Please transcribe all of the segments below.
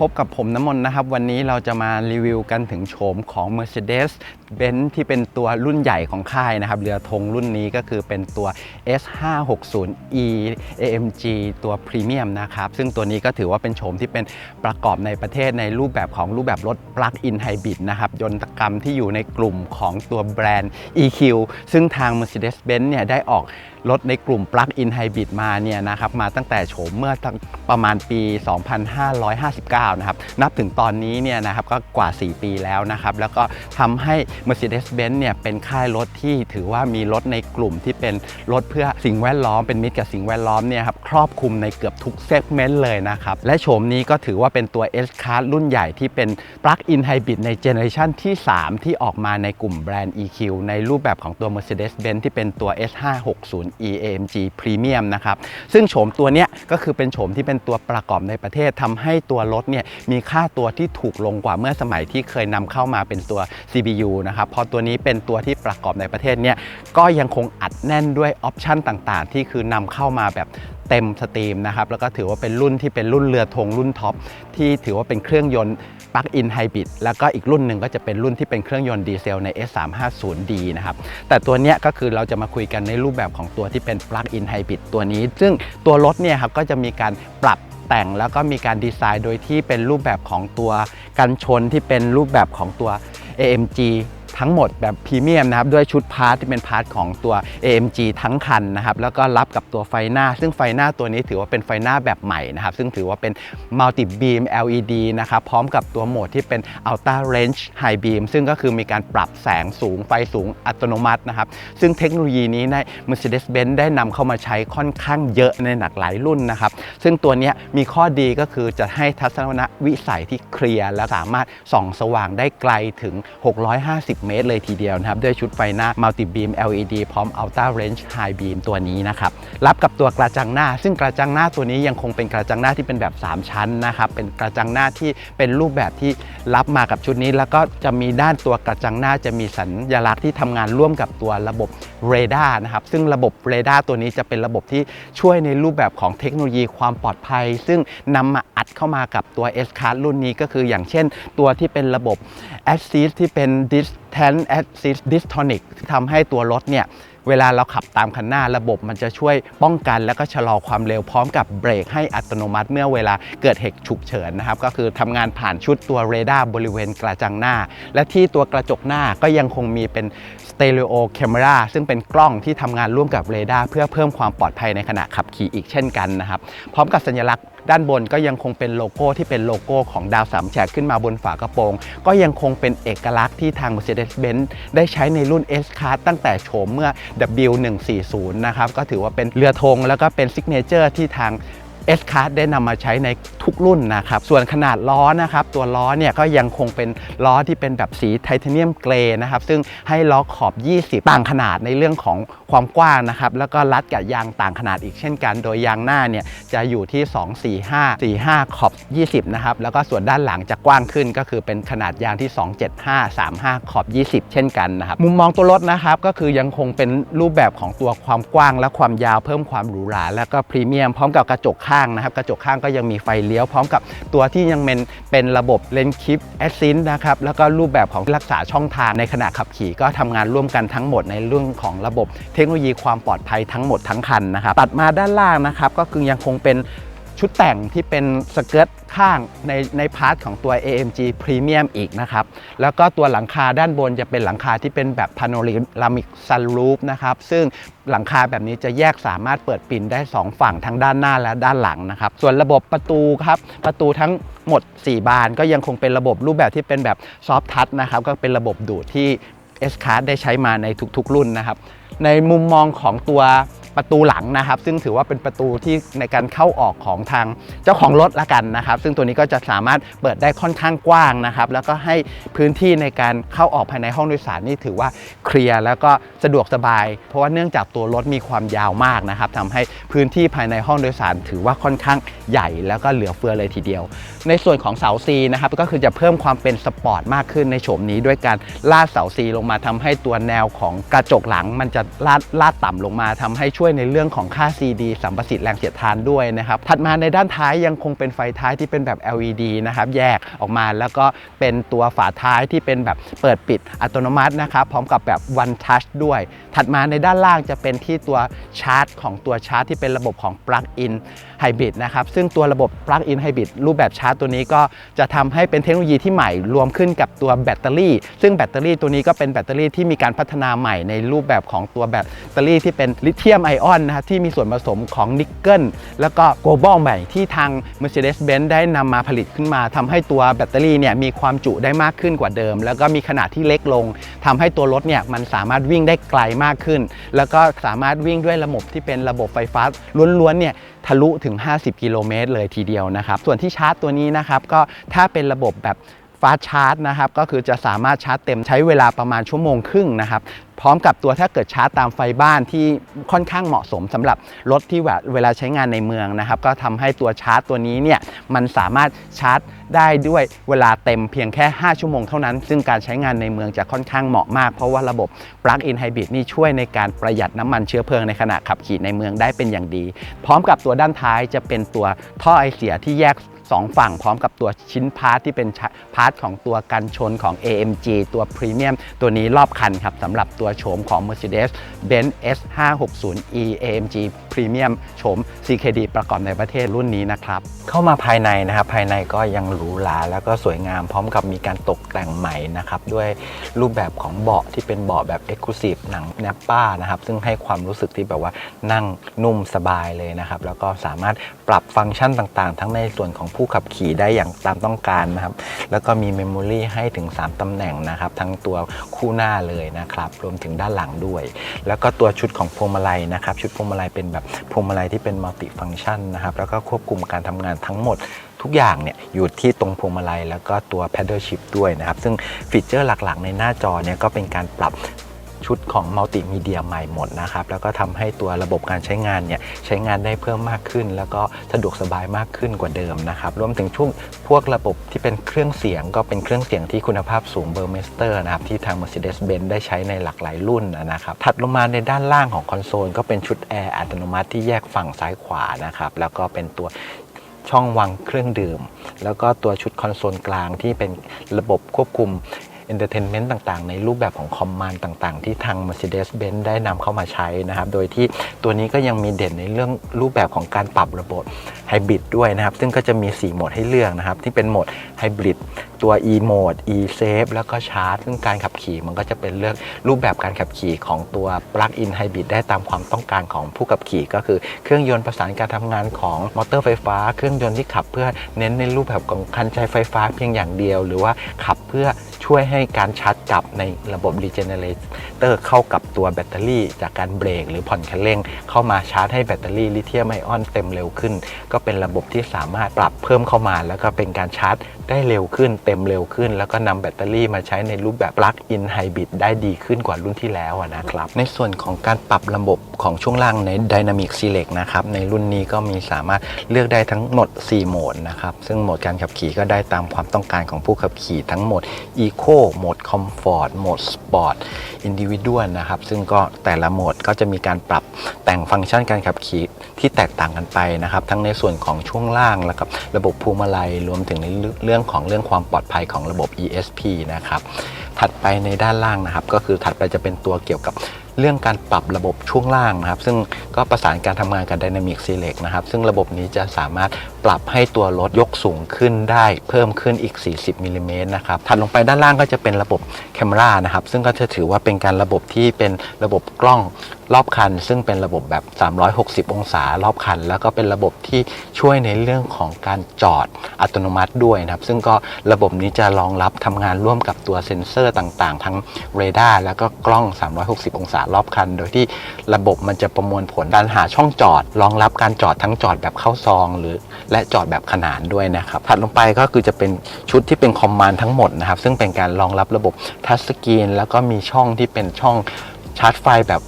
พบกับผมน้ำมนต์นะครับ วันนี้เราจะมารีวิวกันถึงโฉมของ Mercedes Benz ที่เป็นตัวรุ่นใหญ่ของค่ายนะครับ เรือธงรุ่นนี้ก็คือเป็นตัว S560e AMG ตัวพรีเมียมนะครับ ซึ่งตัวนี้ก็ถือว่าเป็นโฉมที่เป็นประกอบในประเทศในรูปแบบของรูปแบบรถ Plug-in Hybrid นะครับยนตกรรมที่อยู่ในกลุ่มของตัวแบรนด์ EQ ซึ่งทาง Mercedes-Benz เนี่ยได้ออกรถในกลุ่ม Plug-in Hybrid มาเนี่ยนะครับมาตั้งแต่โฉมเมื่อประมาณปี 2559 นะครับนับถึงตอนนี้เนี่ยนะครับก็กว่า 4 ปีแล้วนะครับแล้วก็ทำให้ Mercedes-Benz เนี่ยเป็นค่ายรถที่ถือว่ามีรถในกลุ่มที่เป็นรถเพื่อสิ่งแวดล้อมเป็นมิตรกับสิ่งแวดล้อมเนี่ยครับครอบคลุมในเกือบทุกเซกเมนต์เลยนะครับและโฉมนี้ก็ถือว่าเป็นตัว S-Class รุ่นใหญ่ที่เป็น Plug-in Hybrid ในเจเนอเรชันที่ 3 ที่ออกมาในกลุ่มแบรนด์ EQ ในรูปแบบของตัว Mercedes-Benz ที่เป็นตัว S560 e AMG Premium นะครับ ซึ่งโฉมตัวเนี้ยก็คือเป็นโฉมที่เป็นตัวประกอบในประเทศทำให้ตัวรถเนี่ยมีค่าตัวที่ถูกลงกว่าเมื่อสมัยที่เคยนำเข้ามาเป็นตัว CBU นะครับ พอตัวนี้เป็นตัวที่ประกอบในประเทศเนี่ยก็ยังคงอัดแน่นด้วยออปชันต่างๆ ที่คือนำเข้ามาแบบเต็มสตรีมนะครับ แล้วก็ถือว่าเป็นรุ่นที่เป็นรุ่นเรือธงรุ่นท็อปที่ถือว่าเป็นเครื่องยนต์ ปลั๊กอินไฮบริดแล้วก็อีกรุ่นหนึ่งก็จะเป็นรุ่นที่เป็นเครื่องยนต์ดีเซลใน S350D นะครับ แต่ตัวเนี้ยก็คือเราจะมาคุยกันในรูปแบบของตัวที่เป็นปลั๊กอินไฮบริดตัวนี้ ซึ่งตัวรถเนี่ยครับก็จะมีการปรับแต่งแล้วก็มีการดีไซน์โดยที่เป็นรูปแบบของตัวกันชนที่เป็นรูปแบบของตัว AMG ทั้งหมดแบบพรีเมียมนะครับด้วยชุดพาร์ทที่เป็นพาร์ทของตัว AMG ทั้งคันนะครับแล้วก็รับกับตัวไฟหน้า ซึ่งไฟหน้าตัวนี้ถือว่าเป็นไฟหน้าแบบใหม่นะครับซึ่งถือว่าเป็น Multi Beam LED นะครับพร้อมกับตัวโหมดที่เป็น Ultra Range High Beam ซึ่งก็คือมีการปรับแสงสูงไฟสูงอัตโนมัตินะครับซึ่งเทคโนโลยีนี้ใน Mercedes-Benz ได้นำเข้ามาใช้ค่อนข้างเยอะในหลากหลายรุ่นนะครับซึ่งตัวนี้มีข้อดีก็คือจะให้ทัศนวิสัยที่เคลียร์และสามารถส่องสว่างได้ไกลถึง 650 เมตรเลยทีเดียวนะครับ ด้วยชุดไฟหน้า Multi Beam LED พร้อม Ultra Range High Beam ตัวนี้นะครับ รับกับตัวกระจังหน้า ซึ่งกระจังหน้าตัวนี้ยังคงเป็นกระจังหน้าที่เป็นแบบ 3 ชั้นนะครับ เป็นกระจังหน้าที่เป็นรูปแบบที่รับมากับชุดนี้ แล้วก็จะมีด้านตัวกระจังหน้าจะมีสัญลักษณ์ที่ทำงานร่วมกับตัวระบบเรดาร์นะครับ ซึ่งระบบเรดาร์ตัวนี้จะเป็นระบบที่ช่วยในรูปแบบของเทคโนโลยีความปลอดภัย ซึ่งนำมา เข้ามากับตัว S Class รุ่นนี้ก็คืออย่างเช่นตัวที่เป็นระบบ Assist ที่เป็น Distance Assist Distonic ที่ทำให้ตัวรถเนี่ยเวลาเราขับตามคันหน้าระบบมันจะช่วยป้องกัน แล้วก็ชะลอความเร็วพร้อมกับเบรกให้อัตโนมัติเมื่อเวลาเกิดเหตุฉุกเฉินนะครับ ก็คือทำงานผ่านชุดตัวเรดาร์บริเวณกระจังหน้า และที่ตัวกระจกหน้าก็ยังคงมีเป็นสเต r รโอแคมราซึ่งเป็นกล้องที่ทำงานร่วมกับเรดาร์เพื่อเพิ่มความปลอดภัยในขณะขับขี่อีกเช่นกันนะครับ พร้อมกับสัญลักษณ์ด้านบนก็ยังคงเป็นโลโก้ที่เป็นโลโก้ของดาวสามแฉกขึ้นมาบนฝากระโปรง ก็ยังคงเป็นเอกลักษณ์ที่ทาง Mercedes-Benz ได้ใช้ในรุ่น S-Class ตั้งแต่โฉมเมื่อ W140 นะครับก็ถือว่าเป็นเรือธงแล้วก็เป็นซิกเนเจอร์ที่ทาง S Class ได้นำมาใช้ในทุกรุ่นนะครับส่วนขนาดล้อนะครับตัวล้อเนี่ยก็ยังคงเป็นล้อที่เป็นแบบสีไทเทเนียมเกรย์นะครับซึ่งให้ล้อขอบ 20 ต่างขนาดในเรื่องของความกว้างนะครับแล้วก็รัดกับยางต่างขนาดอีกเช่นกัน โดยยางหน้าเนี่ยจะอยู่ที่ 245 45 ขอบ 20 นะครับแล้วก็ส่วนด้านหลังจะกว้างขึ้นก็คือเป็นขนาดยางที่ 275 35 ขอบ 20 เช่นกันนะครับมุมมองตัวรถนะครับก็คือยังคงเป็นรูปแบบของตัวความกว้างและความยาวเพิ่มความหรูหราแล้วก็พรีเมียมพร้อมกับกระจกข้างนะครับ กระจกข้างก็ยังมีไฟเลี้ยวพร้อมกับตัวที่ยังเป็นเป็นระบบเลนคลิปแอสซินนะครับ แล้วก็รูปแบบของรักษาช่องทางในขณะขับขี่ก็ทำงานร่วมกันทั้งหมดในเรื่องของระบบเทคโนโลยีความปลอดภัยทั้งหมดทั้งคันนะครับ ตัดมาด้านล่างนะครับ ก็คือยังคงเป็น ชุดแต่งที่เป็นสเกิร์ตข้างในในพาร์ทของตัว AMG Premium อีกนะครับ แล้วก็ตัวหลังคาด้านบนจะเป็นหลังคาที่เป็นแบบพาโนรามิกซันรูฟนะครับ ซึ่งหลังคาแบบนี้จะแยกสามารถเปิดปิดได้ 2 ฝั่งทั้งด้านหน้าและด้านหลังนะครับ ส่วนระบบประตูครับ ประตูทั้งหมด 4 บานก็ยังคงเป็นระบบรูปแบบที่เป็นแบบซอฟทัชนะครับ ก็เป็นระบบดูดที่ S Card ได้ใช้มาในทุกๆ รุ่นนะครับ ในมุมมองของตัว ประตูหลังนะครับ ซึ่งถือว่าเป็นประตูที่ในการเข้าออกของทางเจ้าของรถละกันนะครับ ซึ่งตัวนี้ก็จะสามารถเปิดได้ค่อนข้างกว้างนะครับ แล้วก็ให้พื้นที่ในการเข้าออกภายในห้องโดยสารนี่ถือว่าเคลียร์แล้วก็สะดวกสบาย เพราะว่าเนื่องจากตัวรถมีความยาวมากนะครับทำให้พื้นที่ภายในห้องโดยสารถือว่าค่อนข้างใหญ่แล้วก็เหลือเฟือเลยทีเดียว ในส่วนของเสาซีนะครับก็คือจะเพิ่มความเป็นสปอร์ตมากขึ้นในโฉมนี้ด้วยการลาดเสาซีลงมาทำให้ตัวแนวของกระจกหลัง มันจะลาดลาดต่ำลงมาทำให้ช่วยในเรื่องของค่า CD สัมประสิทธิ์แรงเสียดทานด้วยนะครับ ถัดมาในด้านท้ายยังคงเป็นไฟท้ายที่เป็นแบบ LED นะครับ แยกออกมาแล้วก็เป็นตัวฝาท้ายที่เป็นแบบเปิดปิดอัตโนมัตินะครับ พร้อมกับแบบ one touch ด้วย ถัดมาในด้านล่างจะเป็นที่ตัวชาร์จ ของตัวชาร์จที่เป็นระบบของ plug in hybrid นะครับ ซึ่งตัวระบบ plug in hybrid รูปแบบชาร์จตัวนี้ก็จะทำให้เป็นเทคโนโลยีที่ใหม่รวมขึ้นกับตัวแบตเตอรี่ ซึ่งแบตเตอรี่ตัวนี้ก็เป็นแบตเตอรี่ที่มีการพัฒนาใหม่ในรูปแบบของตัวแบตเตอรี่ที่เป็นลิเธียมไอออนนะครับที่มีส่วนผสมของนิกเกิลแล้วก็โกลบอลใหม่ที่ทาง Mercedes-Benz ได้นำมาผลิตขึ้นมาทำให้ตัวแบตเตอรี่เนี่ยมีความจุได้มากขึ้นกว่าเดิม แล้วก็มีขนาดที่เล็กลงทำให้ตัวรถเนี่ยมันสามารถวิ่งได้ไกลมากขึ้น แล้วก็สามารถวิ่งด้วยระบบที่เป็นระบบไฟฟ้าล้วนๆเนี่ยทะลุถึง 50 กิโลเมตรเลยทีเดียวนะครับส่วนที่ชาร์จตัวนี้นะครับก็ถ้าเป็นระบบแบบ ฟาชาร์จนะครับก็คือจะสามารถชาร์จเต็มใช้เวลาประมาณชั่วโมงครึ่งนะครับพร้อมกับตัวถ้าเกิดชาร์จตามไฟบ้านที่ค่อนข้างเหมาะสมสำหรับรถที่แบบเวลาใช้งานในเมืองนะครับ ก็ทำให้ตัวชาร์จตัวนี้เนี่ยมันสามารถชาร์จได้ด้วยเวลาเต็มเพียงแค่ 5 ชั่วโมงเท่านั้น ซึ่งการใช้งานในเมืองจะค่อนข้างเหมาะมาก เพราะว่าระบบ Plug-in Hybrid นี่ช่วยในการประหยัดน้ำมันเชื้อเพลิงในขณะขับขี่ในเมืองได้เป็นอย่างดี พร้อมกับตัวด้านท้ายจะเป็นตัวท่อไอเสียที่แยก สองฝั่งพร้อมกับตัวชิ้นพาร์ทที่เป็นพาร์ทของตัวกันชนของ AMG ตัวพรีเมียมตัวนี้รอบคันครับสำหรับตัวโฉมของ Mercedes-Benz S560e AMG Premium โฉม CKD ประกอบในประเทศรุ่นนี้นะครับ เข้ามาภายในนะครับ ภายในก็ยังหรูหราแล้วก็สวยงามพร้อมกับมีการตกแต่งใหม่นะครับ ด้วยรูปแบบของเบาะที่เป็นเบาะแบบ Exclusive หนังแนปป้านะครับ ซึ่งให้ความรู้สึกที่แบบว่านั่งนุ่มสบายเลยนะครับ แล้วก็สามารถปรับฟังก์ชันต่างๆ ทั้งในส่วนของผู้ขับขี่ได้อย่างตามต้องการนะครับ แล้วก็มีเมมโมรีให้ถึง 3 ตำแหน่งนะครับ ทั้งตัวคู่หน้าเลยนะครับ รวมถึงด้านหลังด้วย แล้วก็ตัวชุดของพวงมาลัยนะครับ ชุดพวงมาลัยเป็นแบบพวงมาลัยที่เป็นมัลติฟังชันนะครับ แล้วก็ควบคุมการทำงานทั้งหมดทุกอย่างเนี่ยอยู่ที่ตรงพวงมาลัยแล้วก็ตัว paddle shift ด้วยนะครับ ซึ่งฟีเจอร์หลักๆ ในหน้าจอเนี่ยก็เป็นการปรับ ชุดของมัลติมีเดียใหม่หมดนะครับ แล้วก็ทำให้ตัวระบบการใช้งานเนี่ยใช้งานได้เพิ่มมากขึ้น แล้วก็สะดวกสบายมากขึ้นกว่าเดิมนะครับรวมถึงช่วงพวกระบบที่เป็นเครื่องเสียงก็เป็นเครื่องเสียงที่คุณภาพสูงเบอร์เมสเตอร์นะครับที่ทาง Mercedes-Benz ได้ใช้ในหลากหลายรุ่นนะครับถัดลงมาในด้านล่างของคอนโซลก็เป็นชุดแอร์อัตโนมัติที่แยกฝั่งซ้ายขวานะครับแล้วก็เป็นตัวช่องวางเครื่องดื่ม แล้วก็ตัวชุดคอนโซลกลางที่เป็นระบบควบคุม Entertainment ต่างๆ ในรูปแบบของคอมมานด์ต่างๆ ที่ทาง Mercedes-Benz ได้นำเข้ามาใช้นะครับ โดยที่ตัวนี้ก็ยังมีเด่นในเรื่องรูปแบบของการปรับระบบไฮบริดด้วยนะครับ ซึ่งก็จะมี 4 โหมดให้เลือกนะครับ ที่เป็นโหมดไฮบริดตัว e โหมด e safe แล้วก็ชาร์จ ซึ่งการขับขี่มันก็จะเป็นเลือกรูปแบบการขับขี่ของตัว plug-in hybrid ได้ตามความต้องการของผู้ขับขี่ ก็คือเครื่องยนต์ประสานการทำงานของมอเตอร์ไฟฟ้า เครื่องยนต์ที่ขับเพื่อเน้นในรูปแบบของคันใช้ไฟฟ้าเพียงอย่างเดียว หรือว่าขับเพื่อ ช่วยให้การชาร์จกลับในระบบ regenerator เข้ากับตัวแบตเตอรี่ จากการเบรกหรือผ่อนคันเร่ง เข้ามาชาร์จให้แบตเตอรี่ลิเธียมไอออนเต็มเร็วขึ้น ก็เป็นระบบที่สามารถปรับเพิ่มเข้ามา แล้วก็เป็นการชาร์จ ได้เร็วขึ้น เต็มเร็วขึ้น แล้วก็นำแบตเตอรี่มาใช้ในรูปแบบ plug-in hybrid ได้ดีขึ้นกว่ารุ่นที่แล้วนะครับ ในส่วนของการปรับระบบของช่วงล่างใน Dynamic Select นะครับ ในรุ่นนี้ก็มีสามารถเลือกได้ทั้งหมด 4 โหมดนะครับ ซึ่งโหมดการขับขี่ก็ได้ตามความต้องการของผู้ขับขี่ทั้งหมด Eco โหมด Comfort โหมด Sport Individual นะครับ ซึ่งก็แต่ละโหมดก็จะมีการปรับแต่งฟังก์ชันการขับขี่ที่แตกต่างกันไปนะครับ ทั้งในส่วนของช่วงล่างแล้วกับระบบพวงมาลัยรวมถึงในเรื่องของเรื่องความปลอดภัยของระบบ ESP นะครับ ถัดไปในด้านล่างนะครับ ก็คือถัดไปจะเป็นตัวเกี่ยวกับ เรื่องการปรับระบบช่วงล่างนะครับ ซึ่งก็ประสานการทำงานกับ Dynamic Select นะครับ ซึ่งระบบนี้จะสามารถปรับให้ตัวรถยกสูงขึ้นได้เพิ่มขึ้นอีก 40มิลลิเมตรนะครับ ถัดลงไปด้านล่างก็จะเป็นระบบแคมรานะครับ ซึ่งก็จะถือว่าเป็นการระบบที่เป็นระบบกล้องรอบคัน ซึ่งเป็นระบบแบบ 360 องศารอบคัน แล้วก็เป็นระบบที่ช่วยในเรื่องของการจอดอัตโนมัติด้วยนะครับ ซึ่งก็ระบบนี้จะรองรับทำงานร่วมกับตัวเซ็นเซอร์ต่าง ๆ ทั้งเรดาร์แล้วก็กล้อง 360 องศารอบคัน โดยที่ระบบมันจะประมวลผลการหาช่องจอด รองรับการจอดทั้งจอดแบบเข้าซอง หรือและจอดแบบขนานด้วยนะครับถัดลงไปก็คือจะเป็นชุดที่เป็นคอมมานด์ทั้งหมดนะครับ ซึ่งเป็นการรองรับระบบทัชสกรีนแล้วก็มีช่องที่เป็นช่องชาร์จไฟแบบ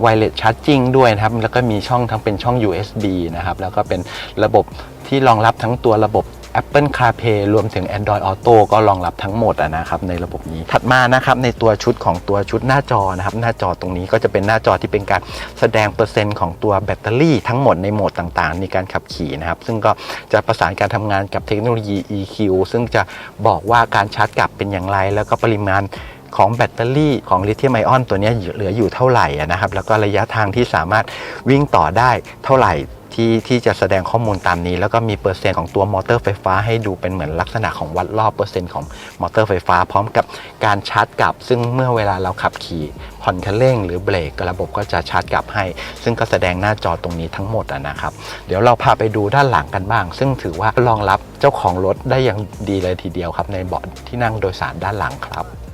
ไวเลสชาร์จิ่งด้วยนะครับ แล้วก็มีช่องทั้งเป็นช่อง USB นะครับ แล้วก็เป็นระบบที่รองรับทั้งตัวระบบ Apple CarPlay รวมถึง Android Auto ก็รองรับทั้งหมดนะครับในระบบนี้ ถัดมานะครับในตัวชุดของตัวชุดหน้าจอนะครับหน้าจอตรงนี้ก็จะเป็นหน้าจอที่เป็นการแสดงเปอร์เซ็นต์ของตัวแบตเตอรี่ทั้งหมดในโหมดต่างๆ ในการขับขี่นะครับ ซึ่งก็จะประสานการทำงานกับเทคโนโลยี EQ ซึ่งจะบอกว่าการชาร์จกลับเป็นอย่างไร แล้วก็ปริมาณ ของแบตเตอรี่ของลิเธียมไอออนตัวนี้เหลืออยู่เท่าไหร่นะครับ แล้วก็ระยะทางที่สามารถวิ่งต่อได้เท่าไหร่ที่ที่จะแสดงข้อมูลตามนี้ แล้วก็มีเปอร์เซ็นต์ของตัวมอเตอร์ไฟฟ้าให้ดูเป็นเหมือนลักษณะของวัดรอบเปอร์เซ็นต์ของมอเตอร์ไฟฟ้า พร้อมกับการชาร์จกลับ ซึ่งเมื่อเวลาเราขับขี่ผ่อนคันเร่งหรือเบรกระบบก็จะชาร์จกลับให้ ซึ่งก็แสดงหน้าจอตรงนี้ทั้งหมดนะครับ เดี๋ยวเราพาไปดูด้านหลังกันบ้าง ซึ่งถือว่ารองรับเจ้าของรถได้อย่างดีเลยทีเดียวครับ ในเบาะที่นั่งโดยสารด้านหลังครับ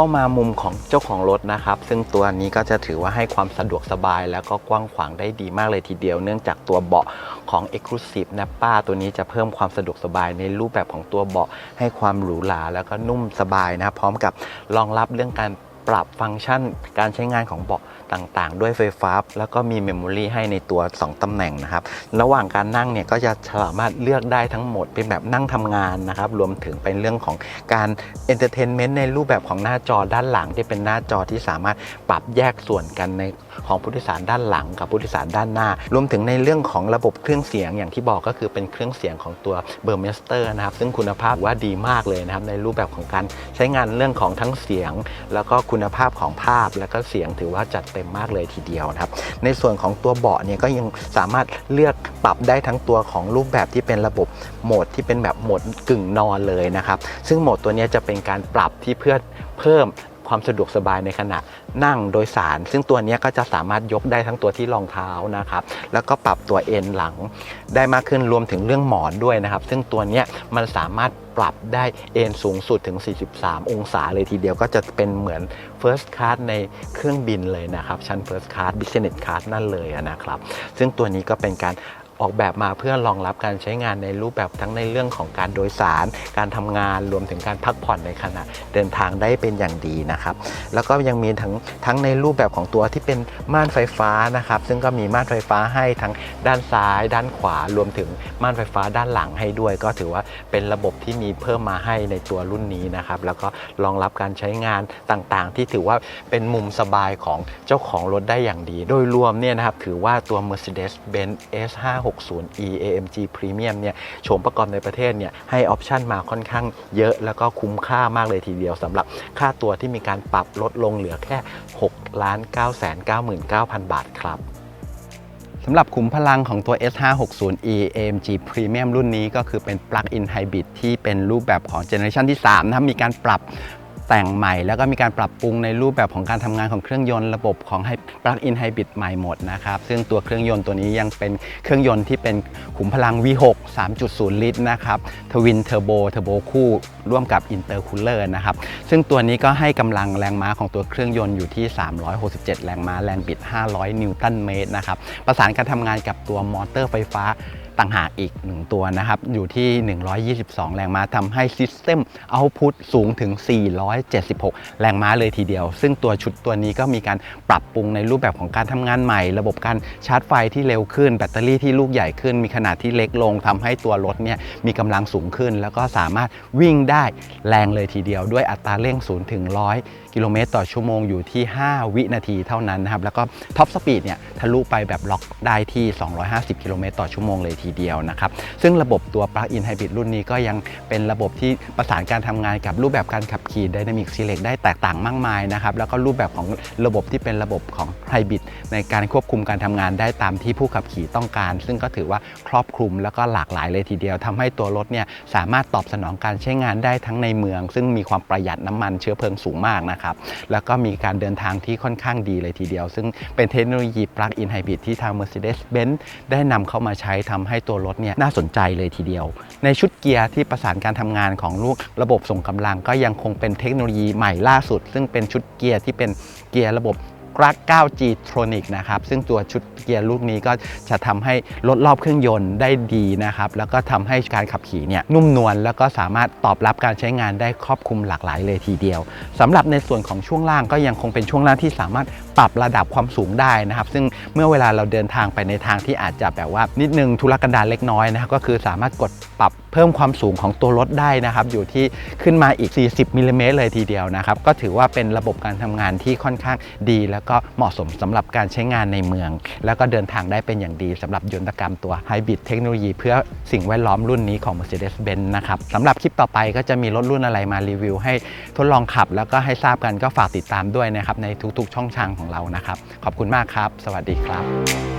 เข้ามามุมของเจ้าของรถนะครับ ซึ่งตัวนี้ก็จะถือว่าให้ความสะดวกสบายแล้วก็กว้างขวางได้ดีมากเลยทีเดียว เนื่องจากตัวเบาะของ Exclusive Nappa ตัวนี้จะเพิ่มความสะดวกสบายในรูปแบบของตัวเบาะให้ความหรูหราแล้วก็นุ่มสบายนะพร้อมกับรองรับเรื่องการปรับฟังก์ชันการใช้งานของเบาะ ต่างๆ ด้วยไฟฟ้า แล้วก็มีเมมโมรีให้ในตัว 2 ตำแหน่งนะครับ ระหว่างการนั่งเนี่ยก็จะสามารถเลือกได้ทั้งหมดเป็นแบบนั่งทำงานนะครับ รวมถึงเป็นเรื่องของการเอนเตอร์เทนเมนต์ในรูปแบบของหน้าจอด้านหลังที่เป็นหน้าจอที่สามารถปรับแยกส่วนกันใน ของผู้โดยสารด้านหลังกับผู้โดยสารด้านหน้า รวมถึงในเรื่องของระบบเครื่องเสียงอย่างที่บอกก็คือเป็นเครื่องเสียงของตัวเบอร์เมสเตอร์นะครับซึ่งคุณภาพว่าดีมากเลยนะครับในรูปแบบของการใช้งานเรื่องของทั้งเสียง แล้วก็คุณภาพของภาพ แล้วก็เสียงถือว่าจัดเต็มมากเลยทีเดียวนะครับในส่วนของตัวเบาะเนี่ยก็ยังสามารถเลือกปรับได้ทั้งตัวของรูปแบบที่เป็นระบบโหมดที่เป็นแบบโหมดกึ่งนอนเลยนะครับซึ่งโหมดตัวนี้จะเป็นการปรับที่เพื่อเพิ่ม ความสะดวกสบายในขณะนั่งโดยสาร ซึ่งตัวนี้ก็จะสามารถยกได้ทั้งตัวที่รองเท้านะครับ แล้วก็ปรับตัวเอ็นหลังได้มากขึ้นรวมถึงเรื่องหมอนด้วยนะครับ ซึ่งตัวนี้มันสามารถปรับได้เอ็นสูงสุดถึง 43 องศาเลยทีเดียวก็จะเป็นเหมือน First Class ในเครื่องบินเลยนะครับ ชั้น First Class Business Class นั่นเลยนะครับ ซึ่งตัวนี้ก็เป็นการ ออกแบบมาเพื่อรองรับการใช้งานในรูปแบบทั้งในเรื่องของการโดยสาร การทำงานรวมถึงการพักผ่อนในขณะเดินทางได้เป็นอย่างดีนะครับ แล้วก็ยังมีทั้งทั้งในรูปแบบของตัวที่เป็นม่านไฟฟ้านะครับ ซึ่งก็มีม่านไฟฟ้าให้ทั้งด้านซ้าย ด้านขวารวมถึงม่านไฟฟ้าด้านหลังให้ด้วย ก็ถือว่าเป็นระบบที่มีเพิ่มมาให้ในตัวรุ่นนี้นะครับ แล้วก็รองรับการใช้งานต่างๆ ที่ถือว่าเป็นมุมสบายของเจ้าของรถได้อย่างดี โดยรวมเนี่ยนะครับถือว่าตัว Mercedes-Benz 60 e A M G Premium เนี่ยโฉมประกอบในประเทศเนี่ยให้ออปชันมาค่อนข้างเยอะแล้วก็คุ้มค่ามากเลยทีเดียวสำหรับค่าตัวที่มีการปรับลดลงเหลือแค่6 9 9 9 9 0 0 บาทครับสำหรับขุมพลังของตัว S560e AMG Premium รุ่นนี้ก็คือเป็น Plug-in Hybrid ที่เป็นรูปแบบของเจเนอเรชันที่ 3 นะครับ มีการปรับ แต่งใหม่ แล้วก็มีการปรับปรุงในรูปแบบของการทำงานของเครื่องยนต์ระบบของ Plug-in Hybrid ใหม่หมดนะครับซึ่งตัวเครื่องยนต์ตัวนี้ยังเป็นเครื่องยนต์ที่เป็นขุมพลัง V6 3.0 ลิตรนะครับทวินเทอร์โบเทอร์โบคู่ร่วมกับ Intercooler นะครับซึ่งตัวนี้ก็ให้กำลังแรงม้าของตัวเครื่องยนต์อยู่ที่ 367 แรงม้าแรงบิด 500 นิวตันเมตรนะครับประสานการทำงานกับตัวมอเตอร์ไฟฟ้า ต่างหากอีก 1 ตัวนะครับ อยู่ที่ 122 แรงม้าทำให้ System Output สูงถึง 476 แรงม้าเลยทีเดียว ซึ่งตัวชุดตัวนี้ก็มีการปรับปรุงในรูปแบบของการทำงานใหม่ ระบบการชาร์จไฟที่เร็วขึ้น แบตเตอรี่ที่ลูกใหญ่ขึ้น มีขนาดที่เล็กลงทำให้ตัวรถเนี่ยมีกำลังสูงขึ้น แล้วก็สามารถวิ่งได้แรงเลยทีเดียว ด้วยอัตราเร่ง0ถึง100 กิโลเมตรต่อชั่วโมงอยู่ที่ 5 วินาทีเท่านั้นนะครับ แล้วก็ท็อปสปีดเนี่ยทะลุไปแบบล็อกได้ที่ 250 กิโลเมตรต่อชั่วโมงเลยทีเดียวนะครับ ซึ่งระบบตัว Plug-in Hybrid รุ่นนี้ก็ยังเป็นระบบที่ประสานการทำงานกับรูปแบบการขับขี่ Dynamic Select ได้แตกต่างมากมายนะครับ แล้วก็รูปแบบของระบบที่เป็นระบบของ Hybrid ในการควบคุมการทำงานได้ตามที่ผู้ขับขี่ต้องการ ซึ่งก็ถือว่าครอบคลุมแล้วก็หลากหลายเลยทีเดียวทำให้ตัวรถเนี่ยสามารถตอบสนองการใช้งานได้ทั้งในเมือง ซึ่งมีความประหยัดน้ำมันเชื้อเพลิงสูงมากนะครับแล้วก็มีการเดินทางที่ค่อนข้างดีเลยทีเดียว ซึ่งเป็นเทคโนโลยีปลั๊กอินไฮบริดที่ทาง Mercedes-Benz ได้นำเข้ามาใช้ทำให้ตัวรถเนี่ยน่าสนใจเลยทีเดียว ในชุดเกียร์ที่ประสานการทำงานของลูกระบบส่งกำลังก็ยังคงเป็นเทคโนโลยีใหม่ล่าสุด ซึ่งเป็นชุดเกียร์ที่เป็นเกียร์ระบบ รัก 9G Tronic นะครับซึ่งตัวชุดเกียร์ลูกนี้ก็จะทำให้ลดรอบเครื่องยนต์ได้ดีนะครับแล้วก็ทำให้การขับขี่เนี่ยนุ่มนวลแล้วก็สามารถตอบรับการใช้งานได้ครอบคลุมหลากหลายเลยทีเดียวสำหรับในส่วนของช่วงล่างก็ยังคงเป็นช่วงล่างที่สามารถปรับระดับความสูงได้นะครับ ซึ่งเมื่อเวลาเราเดินทางไปในทางที่อาจจะแบบว่านิดนึงทุรกันดารเล็กน้อยนะครับก็คือสามารถกดปรับเพิ่มความสูงของตัวรถได้นะครับ อยู่ที่ขึ้นมาอีก 40มิลลิเมตรเลยทีเดียวนะครับ ก็ถือว่าเป็นระบบการทำงานที่ค่อนข้างดีแล้วก็เหมาะสมสำหรับการใช้งานในเมือง แล้วก็เดินทางได้เป็นอย่างดีสำหรับยนตกรรมตัวไฮบริดเทคโนโลยีเพื่อสิ่งแวดล้อมรุ่นนี้ของ Mercedes-Benz นะครับสำหรับคลิปต่อไปก็จะมีรถรุ่นอะไรมารีวิว ให้ทดลองขับ แล้วก็ให้ทราบกันก็ฝากติดตามด้วยนะครับในทุกๆ ช่องทางของเรานะครับ ขอบคุณมากครับ สวัสดีครับ